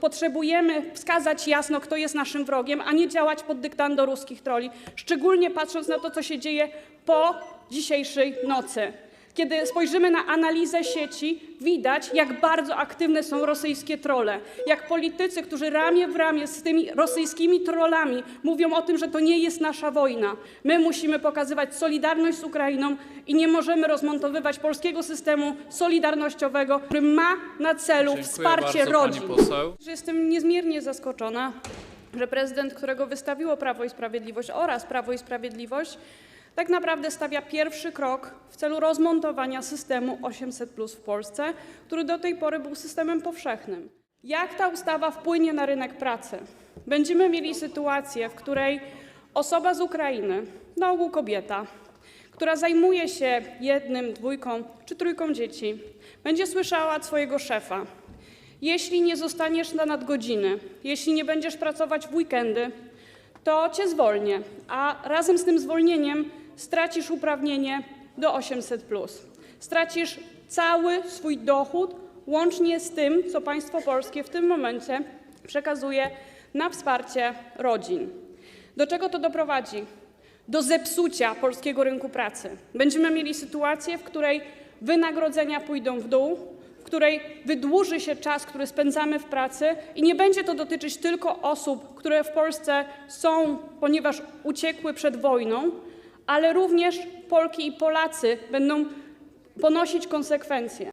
Potrzebujemy wskazać jasno, kto jest naszym wrogiem, a nie działać pod dyktando ruskich troli, szczególnie patrząc na to, co się dzieje po dzisiejszej nocy. Kiedy spojrzymy na analizę sieci, widać, jak bardzo aktywne są rosyjskie trole. Jak politycy, którzy ramię w ramię z tymi rosyjskimi trollami mówią o tym, że to nie jest nasza wojna. My musimy pokazywać solidarność z Ukrainą i nie możemy rozmontowywać polskiego systemu solidarnościowego, który ma na celu Dziękuję wsparcie bardzo, rodzin. Jestem niezmiernie zaskoczona, że prezydent, którego wystawiło Prawo i Sprawiedliwość oraz Prawo i Sprawiedliwość, tak naprawdę stawia pierwszy krok w celu rozmontowania systemu 800 w Polsce, który do tej pory był systemem powszechnym. Jak ta ustawa wpłynie na rynek pracy? Będziemy mieli sytuację, w której osoba z Ukrainy, na ogół kobieta, która zajmuje się jednym, dwójką czy trójką dzieci, będzie słyszała od swojego szefa: jeśli nie zostaniesz na nadgodziny, jeśli nie będziesz pracować w weekendy, to cię zwolnię, a razem z tym zwolnieniem stracisz uprawnienie do 800. Stracisz cały swój dochód, łącznie z tym, co państwo polskie w tym momencie przekazuje na wsparcie rodzin. Do czego to doprowadzi? Do zepsucia polskiego rynku pracy. Będziemy mieli sytuację, w której wynagrodzenia pójdą w dół, w której wydłuży się czas, który spędzamy w pracy i nie będzie to dotyczyć tylko osób, które w Polsce są, ponieważ uciekły przed wojną, ale również Polki i Polacy będą ponosić konsekwencje.